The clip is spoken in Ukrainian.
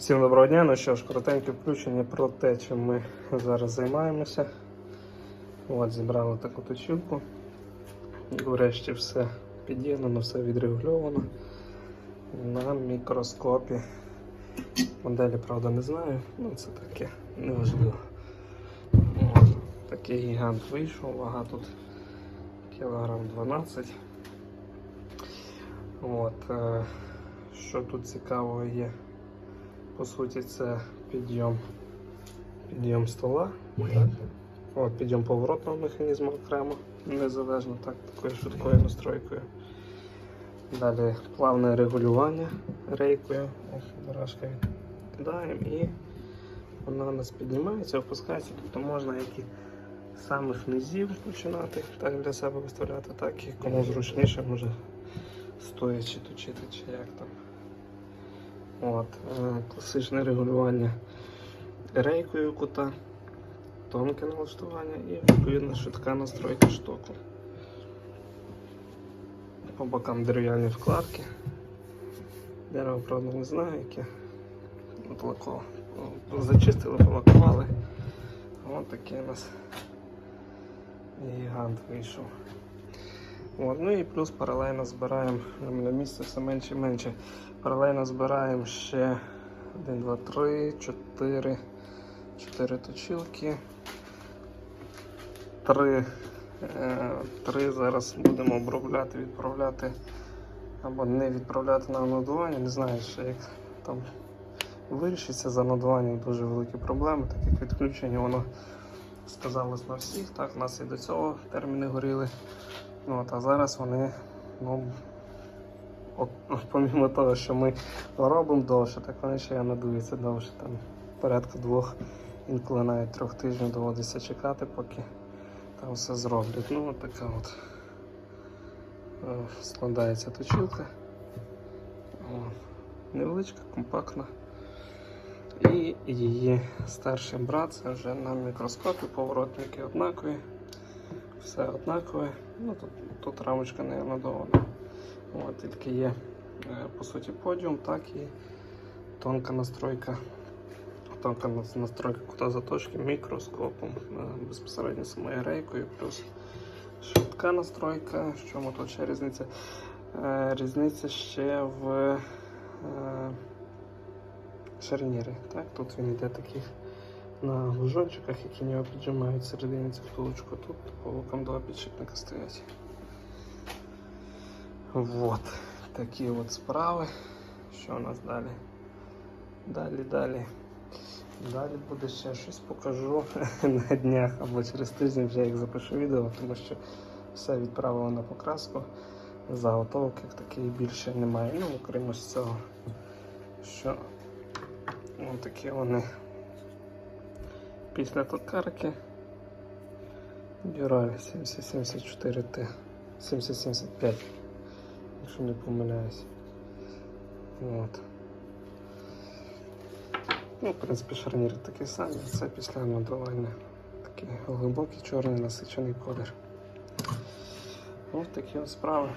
Всім доброго дня. Ну що ж, коротеньке включення про те, чим ми зараз займаємося. От, зібрали таку точилку. Врешті все під'єднано, все відрегульовано на мікроскопі. Моделі, правда, не знаю, ну це таке неважливо. Такий гігант вийшов, вага тут кілограм 12. От, е, що тут цікавого є? По суті, це підйом, підйом стола. Так? От, підйом поворотного механізму окремо, незалежно так, такою швидкою настройкою. Далі плавне регулювання рейкою. Барашка відкидаємо і вона у нас піднімається, опускається, тобто можна як і самих низів починати так для себе виставляти, так і кому зручніше може стоячи точити чи як там. От, е, класичне регулювання рейкою кута, тонке налаштування і відповідно швидка настройка штоку. По бокам дерев'яні вкладки. Дерево, правда, не знаю, яке. Лако. Зачистили, полакували. Ось такий у нас гігант вийшов. От, ну і плюс паралельно збираємо на місце все менше і менше. Паралельно збираємо ще 1, 2, 3, 4, 4 точилки. 3, 3 зараз будемо обробляти, відправляти або не відправляти на надування. Не знаю, ще як там вирішиться за надуванням дуже великі проблеми, так як відключення воно сказалось на всіх. Так, у нас і до цього терміни горіли. От, а зараз вони, ну, от, помімо того, що ми робимо довше, так вони ще надуються довше. Там порядка двох, інколи навіть трьох тижнів доводиться чекати, поки там все зроблять. Ну, от така от е, складається точилка. Невеличка, компактна. І її старший брат це вже на мікроскопі, поворотники однакові все однакове. Ну, тут, тут рамочка не надована. От, тільки є е, по суті подіум, так і тонка настройка. Тонка настройка кута заточки мікроскопом е, безпосередньо самою рейкою, плюс швидка настройка. В чому тут ще різниця? Е, Різниця ще в шарнірі. Так? Тут він йде таких на лужончиках, які нього піджимають середині цю втулочку. Тут по бокам два підшипника стоять. Вот. Такі от справи. Що у нас далі? Далі, далі. Далі буде ще щось покажу на днях або через тиждень вже як запишу відео, тому що все відправило на покраску. Заготовок як такої більше немає. Ну, окремо з цього, що ось такі вони після токарки Дюраль 7074T 7075, якщо не помиляюсь. От. Ну, в принципі, шарніри такі самі, це після надавання такий глибокий чорний насичений колір. Ось такі от справи.